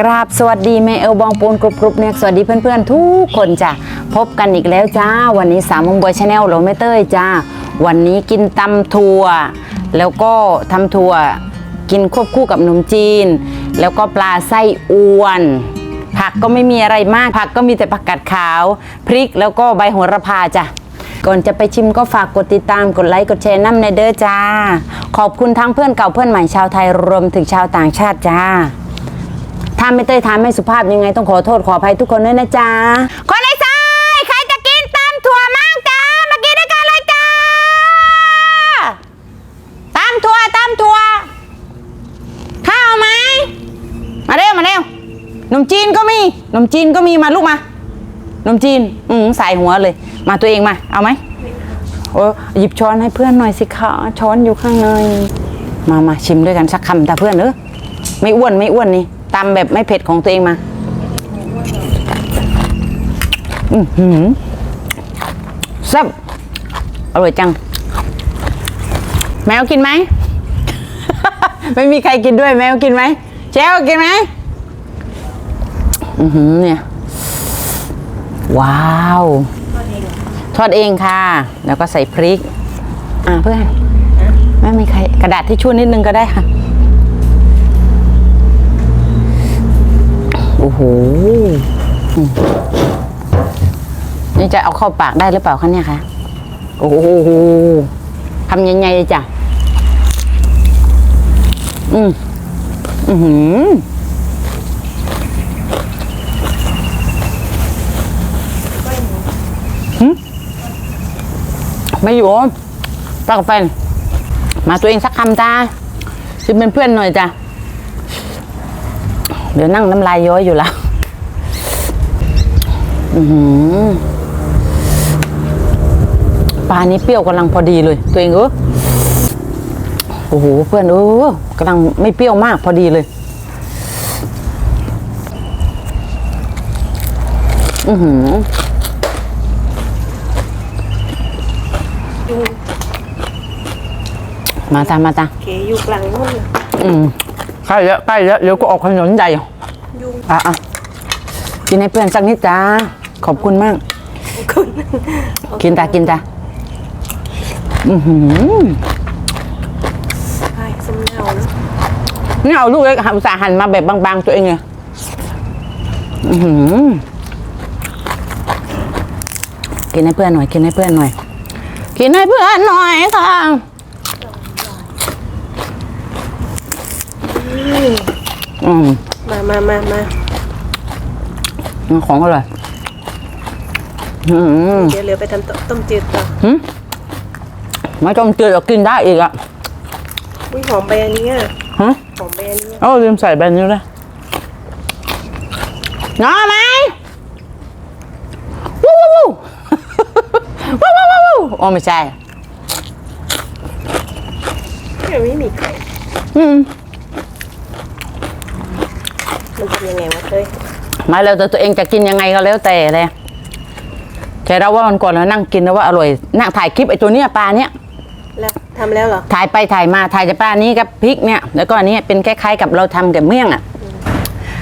กราบสวัสดีแม่เอลบองปูนกรุบกรุบเนี่ยสวัสดีเพื่อนๆ ทุกคนจ้ะพบกันอีกแล้วจ้า วันนี้สามมงบอยชาแนลโรเมเตอร์จ้า วันนี้กินตำถั่วแล้วก็ทำถั่วกินควบคู่กับขนมจีน แล้วก็ปลาไส้อวน ผักก็ไม่มีอะไรมากผักก็มีแต่ผักกาดขาว พริกแล้วก็ใบโหระพาจ้ะก่อนจะไปชิมก็ฝากกดติดตามกดไลค์กดแชร์น้ำในเด้อจ้า ขอบคุณทั้งเพื่อนเก่าเพื่อนใหม่ชาวไทยรวมถึงชาวต่างชาติจ้า ถ้าไม่เต้ยทานไม่สุภาพยังไงต้องขอโทษขออภัยทุกคนด้วยนะจ๊ะ คนในซอยใครจะกินตำถั่วมั่งจ้ามากินด้วยกันเลยจ้าตำถั่วตำถั่วข้าวไหมมาเร็วมาเร็วขนมจีนก็มีขนมจีนก็มีมาลูกมาขนมจีน อืมใส่หัวเลย มาตัวเองมา เอาไหมโอ้หยิบช้อนให้เพื่อนหน่อยสิคะช้อนอยู่ข้างใน มามาชิมด้วยกันสักคำแต่เพื่อนเออไม่อ้วนไม่อ้วนนี่ ตำแบบไม่เผ็ดของตัวเองมา อือหือแซ่บอร่อยจัง แมวกินไหม ไม่มีใครกินด้วยแมวกินไหมเจลกินไหมอือหือเนี่ย ว้าว ทอดเองค่ะ แล้วก็ใส่พริก อ่าเพื่อน ไม่มีใคร กระดาษที่ช่วยนิดนึงก็ได้ค่ะ โอ้โหนี่จะเอาเข้าปากได้หรือเปล่าคะเนี่ยคะโอ้โหทำยังไงเลยจ้ะอืมอือหือหึไม่อยู่ปลากแฟนมาตัวเองสักคำจ้าชิมเป็นเพื่อนหน่อยจ้ะ เดี๋ยวนั่งน้ำลายย้อยอยู่แล้วอือหือปลานี้เปรี้ยวกำลังพอดีเลย ตัวเองเออโอ้โหเพื่อนเออกำลังไม่เปรี้ยวมากพอดีเลย อือหือมาตามมาตาเก๋อยู่กลางนู่นเลยอืมใก ล้แล้วใกล้แล้วเดี๋ยวก็ออกถนนใหญ่ยุงอะอะกินให้เพื่อนสักนิดจ้าขอบคุณมากคุณกินตากินตาอือหือใช่สำเนานะนี่เอาลูกเล็กหั่นอุตส่าห์หั่นมาแบบบางๆตัวเองไงอือหือกินให้เพื่อนหน่อย กินให้เพื่อนหน่อย กินให้เพื่อนหน่อยค่ะ อืมมามามามามันของอร่อยอืมเดี๋ยวเหลือไปทำต้มต้มจืดต่อไม่ต้องเตือนเรากินได้อีกอะอุ้ยหอมใบอันนี้อะฮะหอมใบอันนี้อะเอ้าลืมใส่แบนนิ้วเลยน้อไหมวู้วู้วู้วู้วู้วู้วู้อ๋อไม่ใช่ยังไม่มีไข่อืม มันทำยังไงวะเต้ยไม่แล้วแต่ตัวเองจะกินยังไงก็แล้วแต่เลยแต่เราว่ามันก่อนเรานั่งกินแล้วว่าอร่อยนั่งถ่ายคลิปไอ้ตัวเนี้ยปลาเนี้ยแล้วทำแล้วเหรอถ่ายไปถ่ายมาถ่ายจากปลานี้กับพริกเนี่ยแล้วก็อันนี้เป็นคล้ายๆ กับเราทำกับเมี่ยงอะ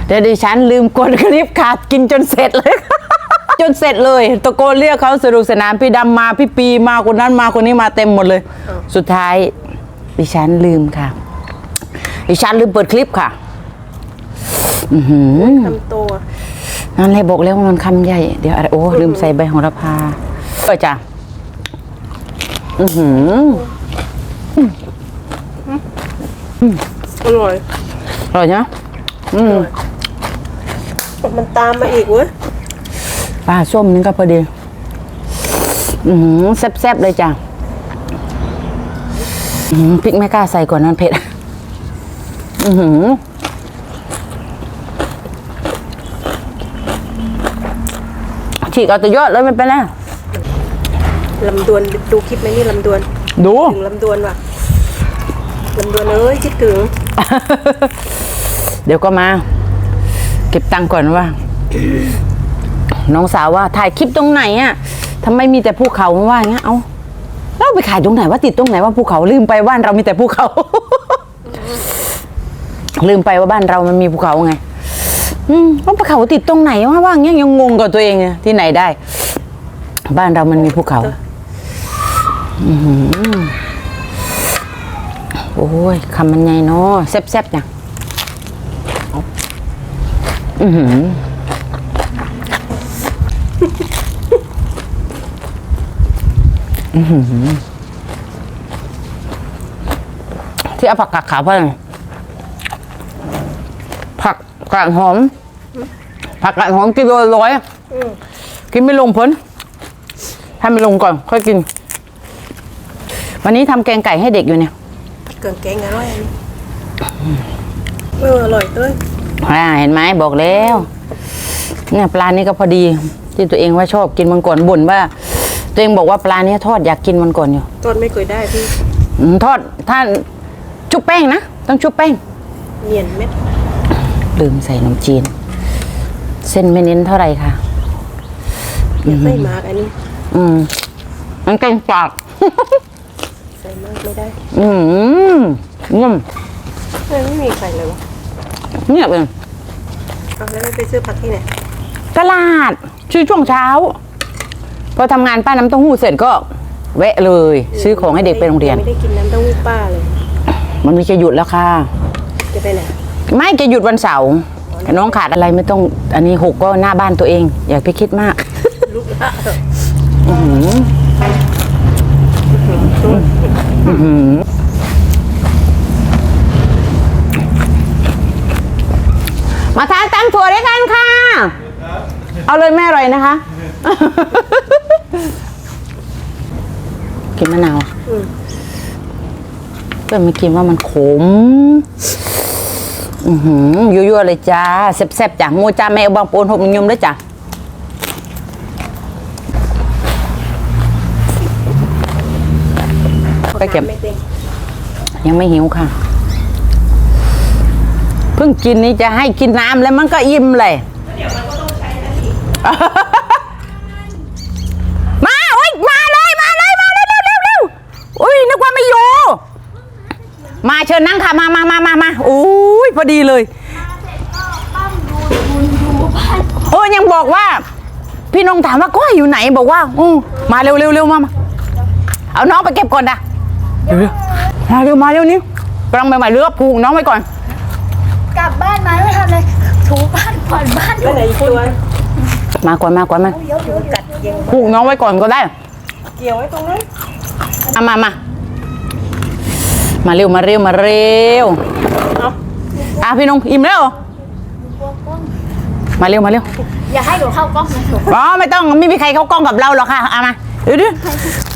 เดี๋ยวดิฉันลืมกดคลิปขาดกินจนเสร็จเลย จนเสร็จเลย ตะโกนเรียกเขาสนุกสนานพี่ดำมาพี่ปีมาคนนั้นมาคนนี้มาเต็มหมดเลย สุดท้ายดิฉันลืมค่ะดิฉันลืมเปิดคลิปค่ะ อือหือทำตัวนั่นเลยบอกแล้วว่ามันคำใหญ่ เดี๋ยวอะไรโอ้ลืมใส่ใบโหระพาเออจ้ะอือหืออร่อยอร่อยเนาะอืมมันตามมาอีกเว้ยปลาส้มนี่ก็พอดี อือหือแซ่บๆเลยจ้ะอือหือพริกไม่กล้าใส่ก่อนนั้นเผ็ด อือหือ ฉีกเอาแต่ยอดเลยไม่เป็นไรลำดวนดูคลิปไหมนี่ลำดวนดูถึงลำดวนว่ะลำดวนเอ้ยคิดถึง เดี๋ยวก็มา เก็บตังค์ก่อนว่า น้องสาวว่าถ่ายคลิปตรงไหนอะทำไมมีแต่ภูเขาว่าอย่างเงี้ยเอาเราไปขายตรงไหนว่าติดตรงไหนว่าภูเขาลืมไปบ้านเรามีแต่ภูเขา ลืมไปว่าบ้านเรามันมีภูเขาไง อืมว่าภูเขาติดตรงไหนวะว่าอย่างเงี้ยังงงกับตัวเองที่ไหนได้ บ้านเรามันมีภูเขาอือโอ้ยคำมันไงเนาะแซ่บๆเนี่ยอือหืออื้อหือที่เอาผักกาดขาวไปหน่อ กกาดหอม ผักกาดหอมกิโลละร้อยอืมกินไม่ลงพ้นถ้าไม่ลงก่อน ค่อยกิน วันนี้ทำแกงไก่ให้เด็กอยู่เนี่ยเกินแกงอร่อยอันนี้เอออร่อยเต้ยอ่าเห็นไหมบอกแล้ว เนี่ยปลานี่ก็พอดี ที่ตัวเองว่าชอบกินมันก่อนบ่นว่า ตัวเองบอกว่าปลาเนี้ทอดอยากกินมันก่อนอยู่ต้นไม่เคยได้พี่อืมทอดถ้าชุบแป้งนะต้องชุบแป้งเนียนเม็ด ลืมใส่ขนมจีน เส้นไม่เน้นเท่าไหร่ค่ะ อย่าใส่มากอันนี้ อืม มันแกงปาก ใส่มากไม่ได้ อืมนุ่มเออไม่มีใครเลยวะเงียบเลยเอาแล้วไม่ไปซื้อผักที่ไหนตลาดชื่อช่วงเช้า พอทำงานป้าน้ำเต้าหู้เสร็จก็แวะเลย ซื้อของให้เด็กไปโรงเรียน ไม่ได้กินน้ำเต้าหู้ป้าเลย มันมีจะหยุดแล้วค่ะ จะไปไหน ไม่จะหยุดวันเสาร์น้องขาดอะไรไม่ต้อง อันนี้หกก็หน้าบ้านตัวเอง อย่าไปคิดมากลูกละมาทานตำถั่วด้วยกันค่ะ เอาเลยแม่อร่อยนะคะ กินมะนาวอืมเพื่อนไม่กินว่ามันขม อือหือยั่วๆเลยจ้าแซ่บๆจ้ะมูจ้าแม่บางปูนหกยมด้วยจ้ะไปเก็บไม่เต็มยังไม่หิวค่ะ เพิ่งกินนี่จะให้กินน้ำแล้วมันก็อิ่มเลยมาโอ้ยมาเลยมาเลยมาเลยเร็วเร็วเร็วอุ้ยนึกว่าไม่อยู่ มาเชิญนั่งค่ะมามามามามาอุ้ พอดีเลยเออยังบอกว่า พี่นงถามว่าก้อยอยู่ไหนบอกว่าอือมาเร็วเร็วเร็วมามาเอาน้องไปเก็บก่อนนะเร็วเร็วมาเร็วมาเร็วนิ้วกำลังใหม่ๆเลือกผูกน้องไว้ก่อน กลับบ้านมาไม่ทันเลยถูบ้านผ่อนบ้านไปไหนอีกตัวมาก่อนมาก่อนมาเดี๋ยวเดี๋ยวกัดเกี่ยวผูกน้องไว้ก่อนก็ได้ เกี่ยวไว้ตรงนั้นเอามามามาเร็วมาเร็วมาเร็วเอา อะพี่นงอิ่มแล้วเหรอมาเร็วมาเร็วอย่าให้หนูเข้ากล้องนะหนูอ๋อไม่ต้องไม่มีใครเข้ากล้องกับเราหรอกค่ะเอามาเดี๋ยวดิ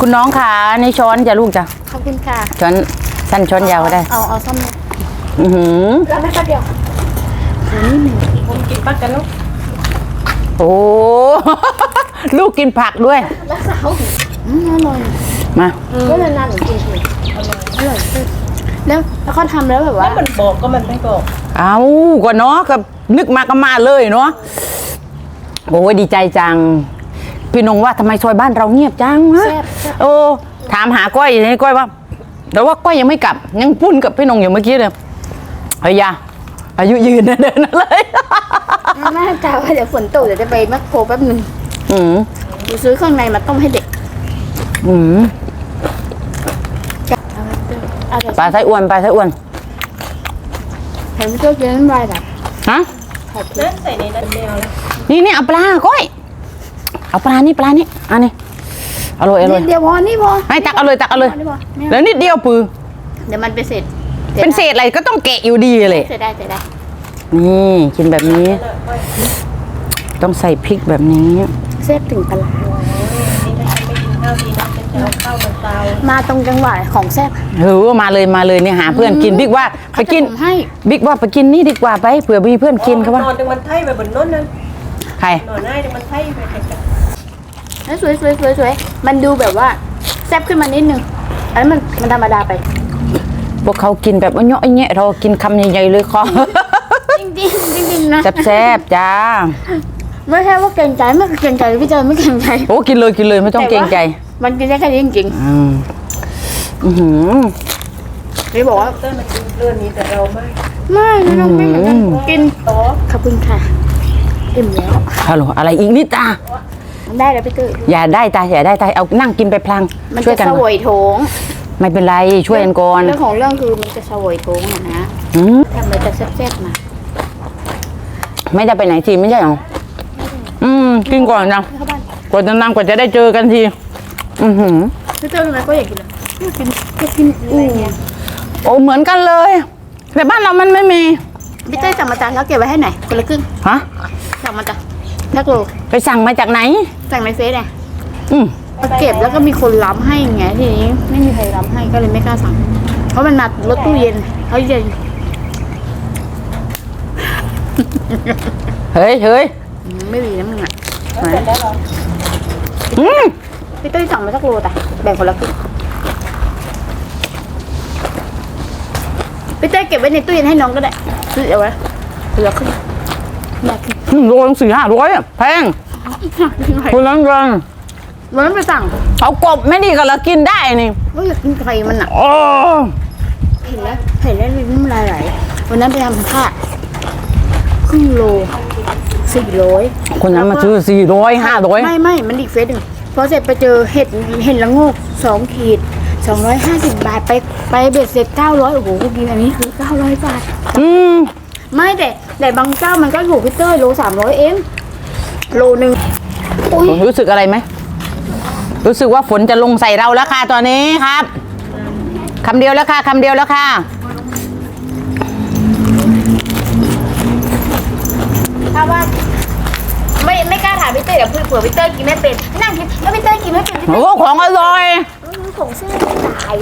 คุณน้องขาในช้อนจ้ะลูกจ้ะขอบคุณค่ะช้อนสั้นช้อนยาวก็ได้เอาเอาซ่อมเลยอือหือแล้วแม่ก็เดียวผมกินปักกันเนาะโอ้ลูกกินผักด้วยรักษาเขาอืมอร่อยมาก็นานๆหนูกินทีอร่อยอร่อยสุด แล้วแล้วเขาทำแล้วแบบว่ามันบอกก็มันไม่บอก เอากว่าเนาะก็นึกมาก็มาเลยเนาะโอ้ยดีใจจัง พี่นงว่าทำไมซอยบ้านเราเงียบจังฮะแซ่บแซ่บ โอ้ถามหาก้อยให้ก้อยว่าแต่ว่าก้อยยังไม่กลับ ยังพูดกับพี่นงอยู่เมื่อกี้เลยเฮ้ยยาอายุยืนนะเดินนะเลยแม่กล่าวว่าเดี๋ยวฝนตกเดี๋ยวจะไปแมคโครแป๊บหนึงอืม หนูซื้อเครื่องในมาต้มให้เด็กอืมเอาเดี๋ยวปลาไส้อ้วนปลาไส้อ้วนเห็นพี่ตัวกินน้ำลายแบบฮะ นั่นใส่ในนั้นแมวแล้วนี่นี่เอาปลาก้อย เอาปลานี่ปลานี่อันนี้อร่อยอร่อยนิดเดียวพอนี่พอให้ตักเอาเลยตักเอาเลยพอนี่พอไม่แล้วนิดเดียวปือ เดี๋ยวมันเป็นเศษเป็นเศษอะไรก็ต้องแกะอยู่ดีเลย เศษได้เศษได้นี่กินแบบนี้ ต้องใส่พริกแบบนี้เซฟถึงปลาร้านี่ถ้าฉันไม่กินข้าวดีนะ ฉันจะเอาข้าวมันเปล่ามาตรงจังหวะของแซ่บเออมาเลยมาเลยเนี่ยหาเพื่อนกินบิ๊กว่าไปกินเขาจะทำให้บิ๊กว่าไปกินนี่ดีกว่าไปเผื่อมีเพื่อนกินเขาว่านอนจังมันไทยไปบนโน้นนั่นใครนอนง่ายจังมันไทยไปกันแล้วสวยสวยสวยสวยมันดูแบบว่าแซ่บขึ้นมานิดนึงอันนั้นมันมันธรรมดาไปพวกเขากินแบบว่าเนาะไอ้เงี้ยเรากินคำใหญ่ๆเลยคอจริงจริงๆจริงๆนะแซ่บๆจ้าไม่ใช่ว่าเกรงใจไม่เกรงใจพี่เจอไม่เกรงใจโอ้กินเลยกินเลยไม่ต้องเกรงใจ มันกินได้แค่นี้จริงอืมอือหือๆนี่บอกว่าเต้ยมันกินเรื่องนี้แต่เราไม่ไม่ไม่ต้องไม่เหมือนกันกินโต๊ะขอบคุณค่ะอิ่มแล้วฮัลโหลอะไรอีกนิดตา ได้แล้วพี่ตุ้ยอย่าได้ตาอย่าได้ตาเอานั่งกินไปพลางมันช่วจะยกันสวยโถงไม่เป็นไรช่วยกันก่อนเรื่องของเรื่องคือมันจะสวยโถงอะนะหืมทำมันจะแซ่บๆมาไม่ได้ไปไหนทีไม่ใช่หรออืมกินก่อนนะเข้าบ้านกว่าจะนั่งกว่าจะได้เจอกันที อือหือพี่ตุ้ยรู้ไหมก็อยากกินเลยอยากกินอยากกินอะไรเงี้ยโอ้เหมือนกันเลย แต่บ้านเรามันไม่มีพี่ตุ้ยสั่งมาจานแล้วเก็บไว้ให้ไหนคนละครึ่งฮะสั่งมาจ้ะแพ็คโลไปสั่งมาจากไหนสั่งในเฟซไงอืมมาเก็บแล้วก็มีคนรับให้ไงทีนี้ ไม่มีใครรับให้ก็เลยไม่กล้าสั่ง เพราะมันมารถตู้เย็นเขาเย็นเฮ้ยเฮ้ยอืมไม่มีน้ำมึงอะอืม พี่ตุ้ยสั่งมาสักโลแต่แบ่งคนละครึ่งพี่ตุ้ยเก็บไว้ในตู้เย็นให้น้องก็ได้ซื้อเอาไว้คนละครึ่งอยากกินอืมโลนึงสี่ห้าร้อยอะแพงคนละเงินวันนั้นไปสั่งเอากบไม่ดีก็ละกินได้นี่ว่าอยากกินไข่มันอะโอ้เห็นแล้วเห็นแล้วมีน้ำลายไหลวันนั้นไปทำผ้าครึ่งโลสี่ร้อยคนนั้นมาซื้อสี่ร้อยห้าร้อยไม่ไม่มันอีกเฟสหนึ่ง พอเสร็จไปเจอเห็ดเห็ดละโงกสองขีดสองร้อยห้าสิบบาทไปไปเบ็ดเสร็จเก้าร้อยโอ้โหกูกินอันนี้คือเก้าร้อยบาท อืมไม่แต่แต่บางเจ้ามันก็ถูกพี่เต้ยโลสามร้อยเองโลหนึ่งอุ้ยรู้สึกอะไรไหม รู้สึกว่าฝนจะลงใส่เราแล้วค่ะตอนนี้ครับคำเดียวแล้วค่ะคำเดียวแล้วค่ะถ้าว่า ไม่ไม่กล้าถามพี่เต้ยเดี๋ยวเผื่อพี่เต้ยกินไม่เป็นนั่งคิดแล้วพี่เต้ยกินไม่เป็นพี่โอ้เต้ยของอร่อย ของซื้อไม่ตาย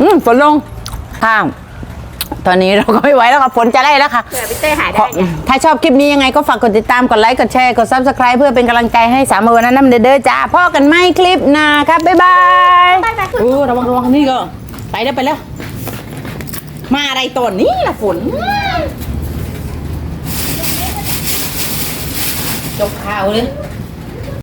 อืมฝนลงค่ะตอนนี้เราก็ไม่ไหวแล้วค่ะฝนจะไล่แล้วค่ะ เผื่อพี่เต้ยหายขอได้ไงถ้าชอบคลิปนี้ยังไงก็ฝากกดติดตามกดไลค์กดแชร์กด subscribe เพื่อเป็นกำลังใจให้สามเอวันนั้นน้ำเด้อจ้าพ่อกันไม่คลิปหน้าครับ บ๊ายบายไปไปคือเออระวังระวังนี่ก็ ไปแล้วไปแล้ว มาอะไรตอนนี้ล่ะฝน จบข่าวเลย